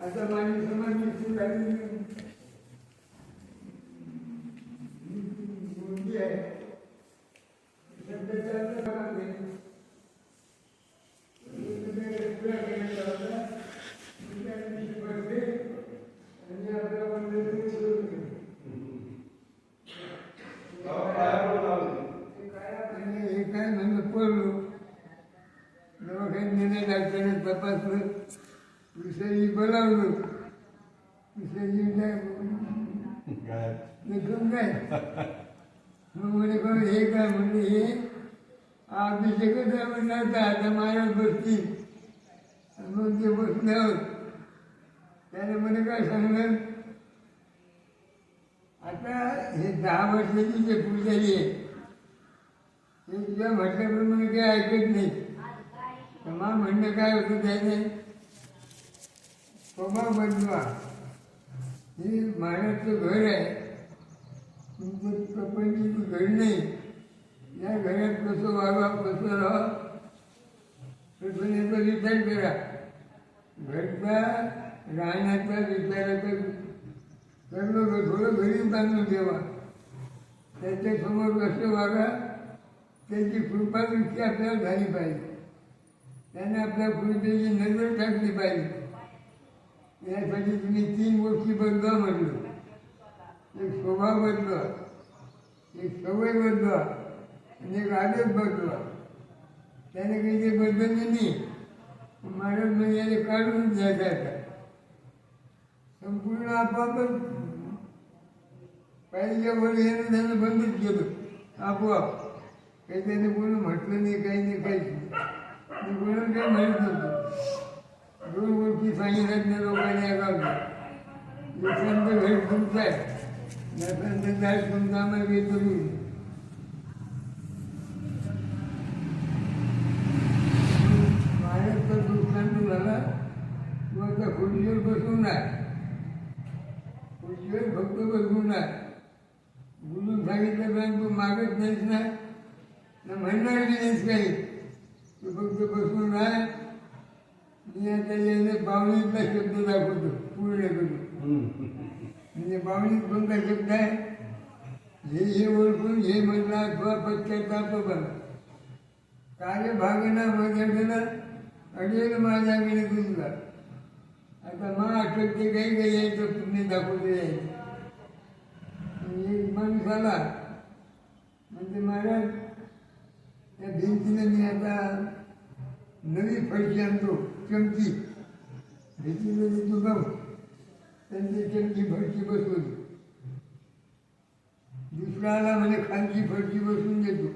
आता माझी समाधी झाली मुलगी आहे सध्या चालतं बघा ते. तुम्ही पुढे गेलेला होता. दुसऱ्या दिवशी बसले आणि आपल्या बंधुकडे सुरू केलं. ते काय म्हणजे हे काय म्हणलं पडलो दवाखान्यात नेले डॉक्टरने तपासलं दुसरी बोलावलं काय? म्हणे कोण हे काय म्हणले हे? अभिषेकच आता बसतील. आणि मग ते बसले आहोत त्याने म्हणे काय सांगणार? आता हे दहा वर्षाची जे पुजारी आहे ते तुझ्या म्हटल्याप्रमाणे काही ऐकत नाही. मग म्हणणं काय होतं त्याने? स्वभाव बदलवा हे महाराजचं घर आहे. तुमचं प्रपंच घर नाही. या घरात कसं वागा कसं राहा कसं याचा विचार करा. घरचा राहण्याचा विचाराचा सर्व थोडं घरी बांधून ठेवा. त्याच्यासमोर कसं वागा त्याची कृपा दृष्टी आपल्याला झाली पाहिजे. त्याने आपल्या कृपेची नजर टाकली पाहिजे. यासाठी तुम्ही तीन गोष्टी बदला म्हटलं. एक स्वभाव बदला एक सवय बदला आणि एक आदत बदला. त्याने काही ते बदलले नाही. महाराज म्हणजे याने काढून द्यायचा संपूर्ण आपोआपच पाहिजे वर येणं त्यानं बंदच केलं. आपोआप. काही त्याने कोणी म्हटलं नाही काही नाही काही कोणाला काही माहीत नव्हतं. दोन गोष्टी सांगितल्यात ना लोकांनी ऐकावं यशांत घर तुमचं आहे. यशांत जाय तुमचं आम्हाला काही करू नये. महाराजचा झाला किंवा त्या खुर्चीवर बसून आहे. खुर्चीवर फक्त बसून आहे. बोलून सांगितलं तू मागत नाहीस ना म्हणणार नाहीस काही. तू फक्त बसून आहे. आता याने बावणीतला शब्द दाखवतो पूर्ण करून. म्हणजे बावणीत कोणता शब्द आहे? हे हे ओळखून हे म्हणला किंवा पश्चाताप बघा कार्य भागना माझ्याकडे अडेल माझ्याकडे तुझला आता मा आठवत ते काही काही यायचं पुण्य दाखवले यायचं एक माणूस आला. म्हणजे महाराज त्या भिंतीने मी आता नवी फळशी आणतो. चमची भिंतीमध्ये त्यांची चमची फडकी बसवली. दुसरा आला म्हणजे खालची फडकी बसून देतो.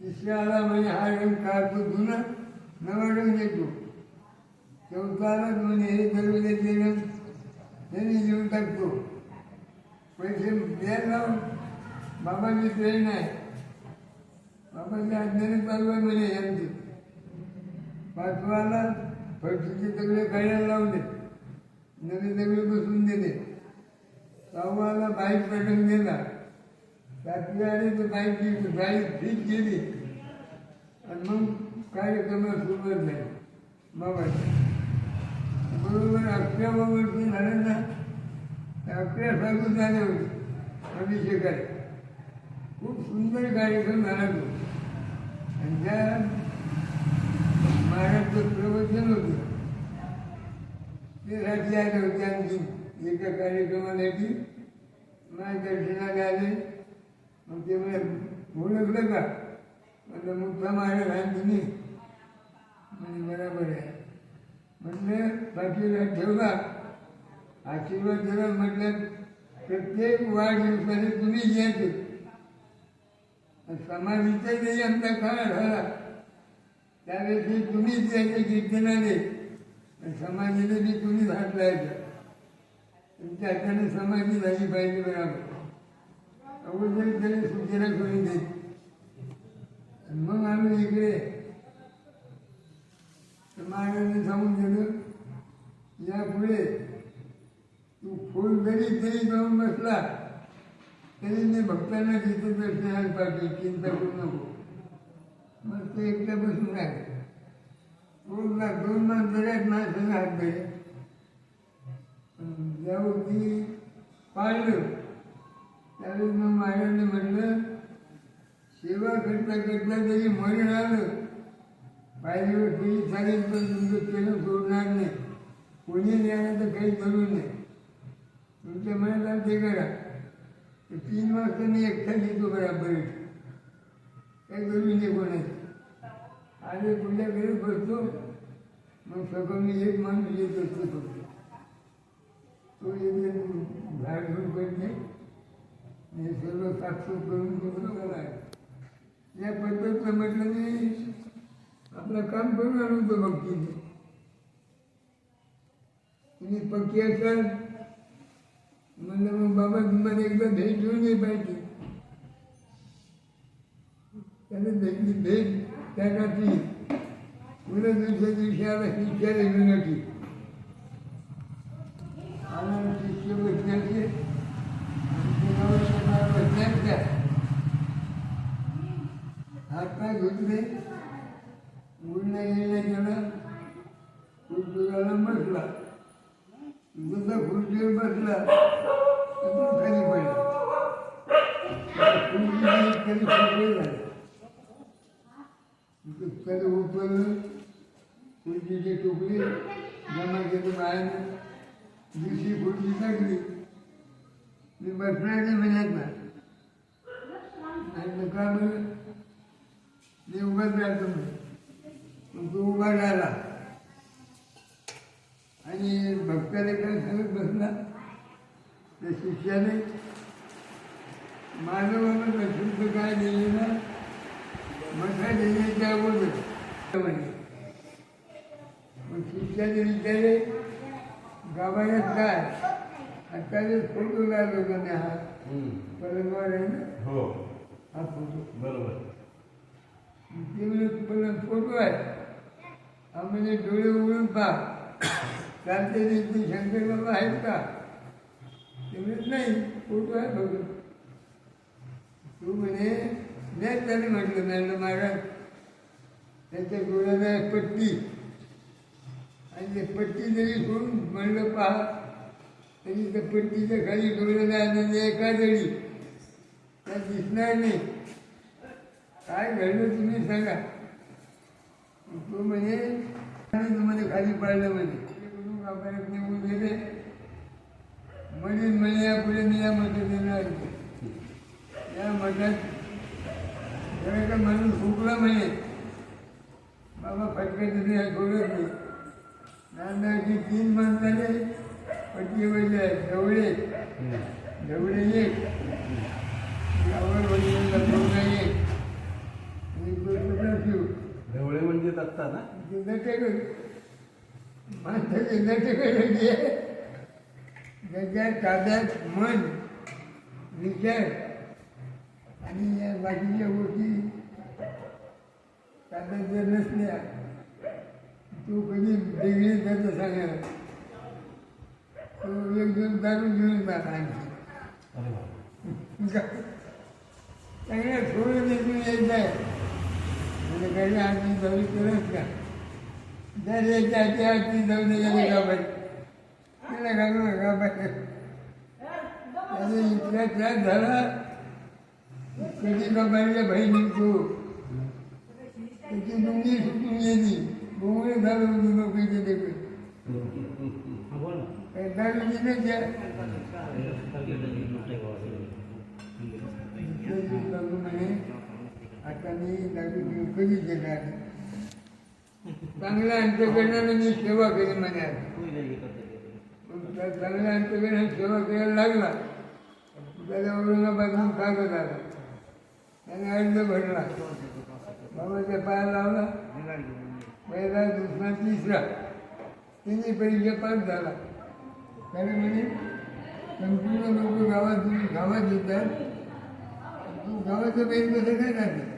तिसऱ्या आला म्हणजे हा रंग काढतो जुना नवा रंग देतो. चौथा म्हणे म्हणजे हे दरवाजे रंग त्यांनी देऊन टाकतो. पैसे द्यायला लावून बाबांची ट्रेन आहे. बाबांच्या आज्ञाने चालू आहे म्हणे यांची. पाचवाला फळशीचे दगडे काढायला लावले. नवे दगडे बसून दिले. सहावाला बाईक पटवून गेला सातव्या आणि तर बाईक बाईक ठीक गेली आणि मग कार्यक्रमात सुरुवात झाली. बाबा बरोबर अकरा वर्षी झालं ना अकरा साधू झाले होते अभिषेकाने खूप सुंदर कार्यक्रम झाला तो. आणि त्या महाराजचं प्रवचन होते. ते रात्री आले होते आणखी एका कार्यक्रमासाठी माझ्या दर्शनाला आले. मग ते मला ओळखलं का? म्हटलं मुठा महाराज आणखी म्हणजे बरोबर आहे. म्हटलं पाठीला ठेवला. आशीर्वाद दिला म्हटलं प्रत्येक वाढदिवसाने तुम्ही घ्यायचे समाधीचा जरी आमचा काळ झाला. त्यावेळेस तुम्ही द्यायचं कीर्तनाने आणि समाधीला बी तुम्ही हात लावायचा तुमच्या हाताने समाधी झाली पाहिजे बरोबर. अगोदर त्याने सूचना करून देत मग आम्ही इकडे समाजाने महाराजांनी सांगून दिलं यापुढे तू फोन जरी तरी जाऊन बसला तरी मी भक्तांना तिथे दर्शनाला पाहिजे चिंता करू नको. ते एकट्या बसून राहिले दोन लाख दोन माणसं बऱ्याच माणसं हात धरले जाऊ की पाळलं. त्यावेळी मग महाराजांनी म्हटलं सेवा करता करता तरी मरण आलं पाहिजे तरी चालेल पण तुमचं केलं सोडणार नाही. कोणी द्यायला तर काही करू नये. तुमच्या मनाला ते करा. तीन वाजता मी एकटा येतो बराबर काही करू नये कोणाचं. आणि पुढल्या घरी बसतो मग सगळं मी एक माणूस येत असतो फक्त तो येते झाड घेऊन करते. हे सर्व साक्षर करून करून करायचं. या पद्धतीनं म्हटलं मी आपलं काम करून आलो होतो भक्तीने तुम्ही पक्की असाल. म्हणलं मग बाबा तुम्हाला एकदा भेट घेऊन ये पाहिजे त्याने भेटली भेट. त्या रात्री पुढे दुसऱ्या दिवशी आला शिष्याला घेऊन येते आला शिष्य बसण्याचे बसण्याच्या हातपाय धुतले उडण्या गेल्या गेला खुर्चीला बसला दुसरा खुर्चीवर बसला तर तो खाली पडला खुर्ची कधी फुटली झाली कधी उचललं खुर्चीचे टोपले जमा केले बाहेर दुसरी खुर्ची टाकली मी बसणार नाही म्हणत ना आणि का बरं मी उभाच राहतो. मग तो उभा राहिला. आणि भक्ताने काय सांगत बसला? त्या शिष्याने माझं बाबा शुद्ध काय दिली ना मठा त्या अगोदर. शिष्याने विचारले गावाला काय? आता फोटो लागलो का नाही हा? पलंगावर आहे ना? हो. हा फोटो. बरोबर. ते म्हणे पण फोटो आहे. हा म्हणजे डोळे उघडून पहा. चालते ते ते शंकर बाबा आहेत का? ते म्हणत नाही फोटो आहे बघ तू म्हणे नाही त्याने म्हटलं मॅडम महाराज त्याच्या डोळ्याला आहे पट्टी. आणि ते पट्टी जरी सोडून म्हणलं पहा तरी त्या पट्टीच्या खाली डोळ्याला आनंद एका जळी त्या दिसणार नाही. काय घडलं तुम्ही सांगा. तो म्हणे तुम्हाला खाली पाडलं म्हणे. बाबारात निघून गेले. म्हणून म्हणे या पुढे मी या मठात येणार या मठात माणूस फुकला म्हणे. बाबा फटका तुम्ही हा सोडत नाही नांदाची तीन माणसाने पट्टी वळले ढवळे. ढवळे एक. वडिलांना एक. आणि शिव ढवळे म्हणजे दत्ता ना? माणसाचे नटक म्हणजे ताब्यात मन विचार. आणि या बाकीच्या गोष्टी ताब्यात जर नसल्या. तो कधी वेगळी त्याचं सांगायला तो एक दोन दारू घेऊन जात आणखी चांगल्या सोडून निघून येत आहे म्हणजे घरी आम्ही जाऊ करत का? जर याच्या आधी आधी जाऊन गेले गावात तिला घालू गावात त्याने इतका त्रास झाला. कधी बाबांच्या बहिणी तो त्याची मुंगी सुटून गेली बोंगळे झालं होतं लोकांच्या तिकडे काही दारूची नाही द्या म्हणे आता मी दारू कधी घेणार चांगल्या अंतकरणाने मी सेवा केली म्हणे चांगल्या अंतकरणाने सेवा करायला लागला त्याला औरंगाबादहून कागद आला त्याने अर्ज भरला. बाबाच्या पाया लावला. पहिला दुसरा तिसरा तिन्ही परीक्षा पास झाला. त्याने म्हणे संपूर्ण लोक गावात गावात येतात तू गावाचं बैल कसं काय राहते.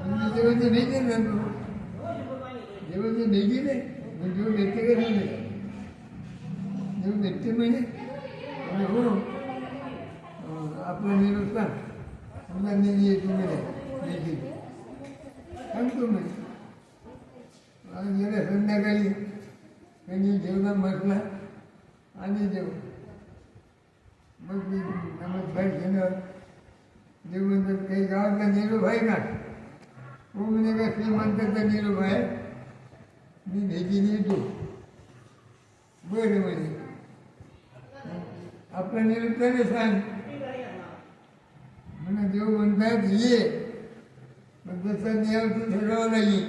म्हणजे जेव्हा भेटेल ना तू. जेव्हा ते नाही? मग जेव्हा भेटते का नाही? जेव्हा भेटते म्हणजे आणि हो. आपला आपलं निरोप सांग. समजा मी येतो. म्हणे भेटी सांगतो म्हणे त्यांनी जेवणा म्हटला आणि जेवण मग मी नमस्कार घेणार. जेवण तर काही गावातला निरोप आहे का हो म्हणे का श्रीमंताचा निरोप आहे मी भेटीने येतो बरं म्हणे आपला निरोप त्याने सांग. म्हणा देव म्हणतात ये. जसा नियम तू ठरवावा लागेल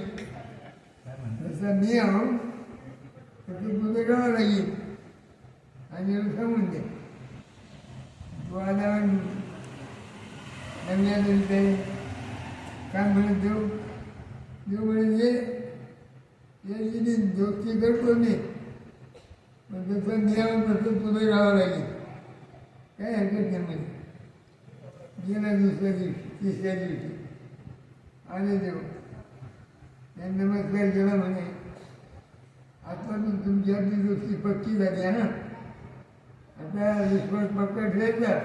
जसा नियम तर ते तुझं करावं लागेल आणि येऊन सांगून दे तू आल्यावर नव्या ते काय म्हणत देऊ देऊ म्हणजे याची दोस्ती करतो मी पण जसं नियम तसं तुझं राहावं लागेल काय हरकत नाही. म्हणजे गेला दुसऱ्या दिवशी तिसऱ्या दिवशी. आणि देव. त्यांनी नमस्कार केला म्हणे आता मी तुमची आपली दृष्टी पक्की झाली आहे ना? आता विश्वास पक्का ठेवायचा.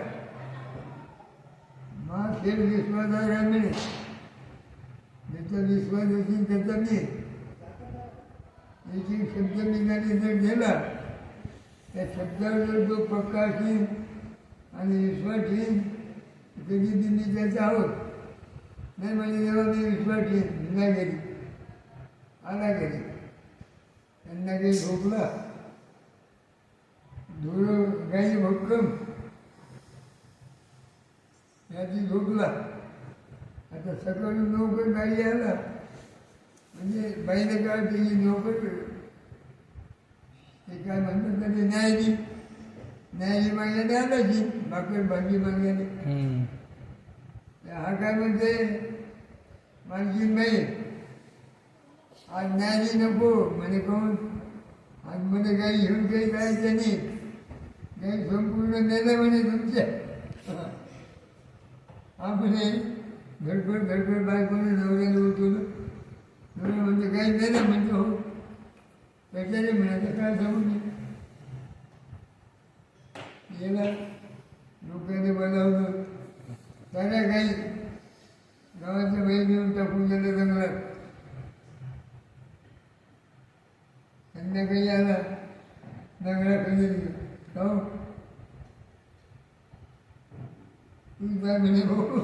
मग खेळ विश्वास आहे म्हणे? ज्याचा विश्वास असेल त्याचा मी. एक एक शब्द निघाले जर गेला त्या शब्दावर जर तो पक्का असेल आणि विश्वास येईल तरी मी त्याचा आहोत. नाही म्हणजे जेव्हा मी विश्वास ठेवीन नाही. गेली आला घरी. त्यांना गाई भक्कम. याची झोपला. आता सकाळी नोकर गाई आला. म्हणजे बाईने काय त्याची नोकर ते काय म्हणतात त्याने न्यायजी न्यायली मागण्याने आला जी भाकर भाजी मागण्याने हा काय म्हणते माझी नाही. आज न्यायजी नको म्हणे कोण? आज म्हणे काही घेऊन काही जायचं नाही. काही संपूर्ण नेलं म्हणे तुमच्या हा म्हणे धडपड धडपड बायकोने नवऱ्याने उठवलं. नवरा म्हणजे काही नेलं म्हणजे हो. त्याच्याने म्हणायचं काय सांगू नये गेला लोकांनी बोलावलं. साऱ्या काही गावाच्या बैल घेऊन टाकून गेलं जंगलात. संध्याकाळी आला नगराकडे खाऊ तू काय म्हणे भाऊ.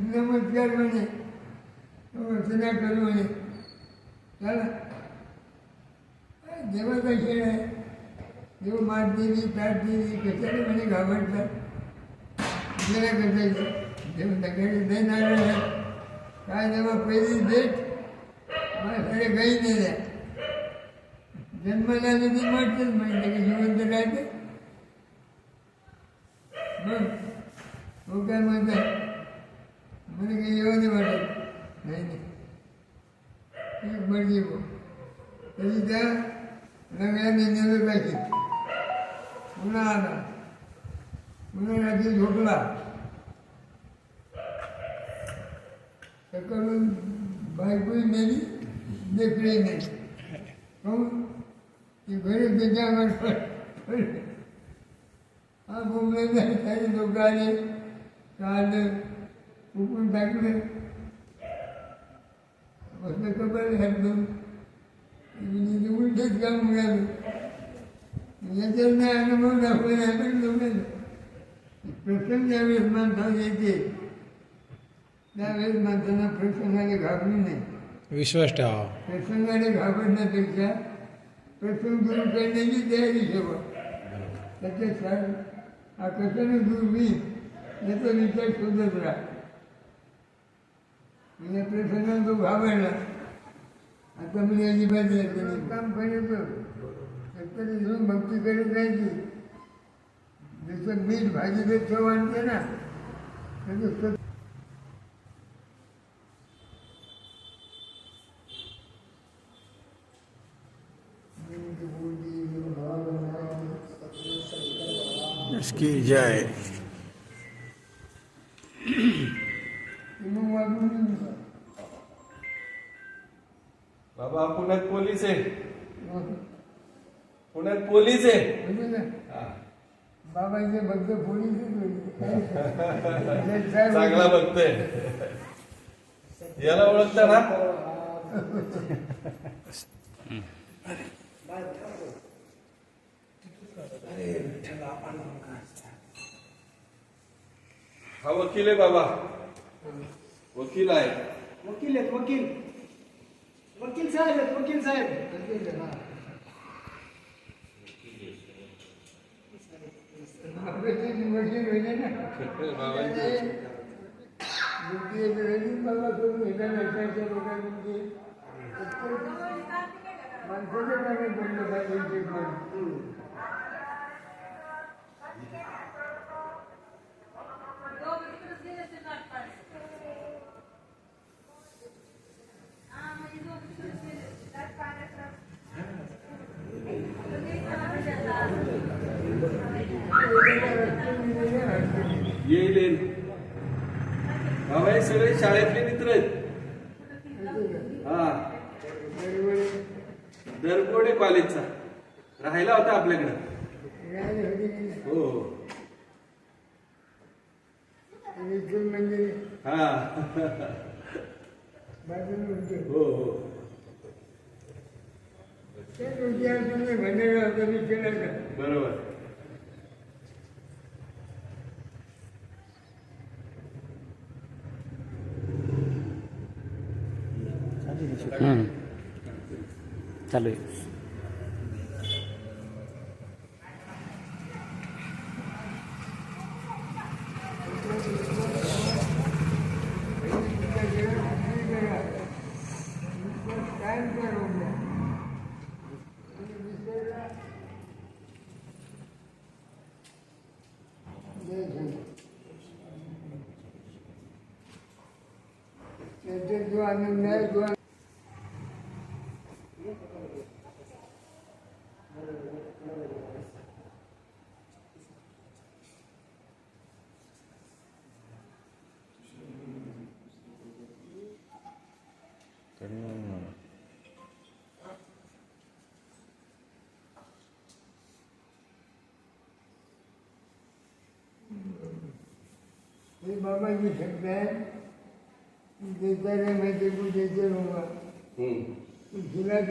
नमस्कार म्हणे. हो अर्चना करू म्हणे. चला. देवाचा खेळ आहे? देव मात दिली ताट दिली कशाने म्हणे घाबरतात? गेला कशायचं देव नगरी नाही नारळ आहे. काय देवा पहिली भेट मला सगळे काही नाही द्या जन्माला आलं ते मरतेच म्हणजे की जिवंत राहते मग तो काय म्हणतात म्हणे काही येऊ नाही वाटत नाही नाही ठीक मर्जी बो तरी त्या नव्याने नेलं पाहिजे पुन्हा आला पुन्हा रात्री झोपला सकाळून बायकोही नेली देखणी नाही काहून हो, ती घरी त्याच्या अंगावर हा बोंबले काही लोक आले. काढलं उकून टाकलं. बसलं कपडे घातलं. म्हणजे उलटच काम मिळालं. याच्यात नाही अनुभव दाखवले नाही पण जमेल प्रसंग ज्यावेळेस माणसाला येते. त्यावेळेस माणसांना प्रसंगाने घाबरू नये विश्वास ठेवा प्रसंगाने घाबरण्यापेक्षा प्रसंग दूर करण्याची तयारी ठेवा त्याच्या सर हा कशाने दूर होईल याचा विचार शोधत राहा म्हणजे प्रसंगात तो घाबरला आता म्हणजे अजिबात यायचं नाही काम करायचं एकतरी घेऊन भक्ती करत राहायची जसं मीठ भाजीला चव आणते ना तसं जय. बाबा पुण्यात पोलीस आहे. पुण्यात पोलीस आहे. म्हणजे हा. बाबाचे भक्त पोलीसच चांगला बघतोय याला ओळखता ना? हा वकील आहे बाबा. वकील आहे. वकील आहेत वकील. वकील साहेब आहेत वकील साहेब. बाबाची मशीन होते ना बाबांची मुलगी एक रनिंग बाबा करून एका नशाच्या लोकांमध्ये माणसाच्या पाण्यात पडलं पाहिजे ते पण येईल येईल. बाबा हे सगळे शाळेतले मित्र आहेत. हा. बरोबर दरकोडे कॉलेजचा. राहिला होता आपल्याकडं. हो म्हणजे हा. हो हो. ते केलं का बरोबर. चालू आहे कायम करून द्या त्याच्यात जो आनंद आहे तो हे बाबाची शब्द आहे देता रे माहिती देते बाबा हम्म तुला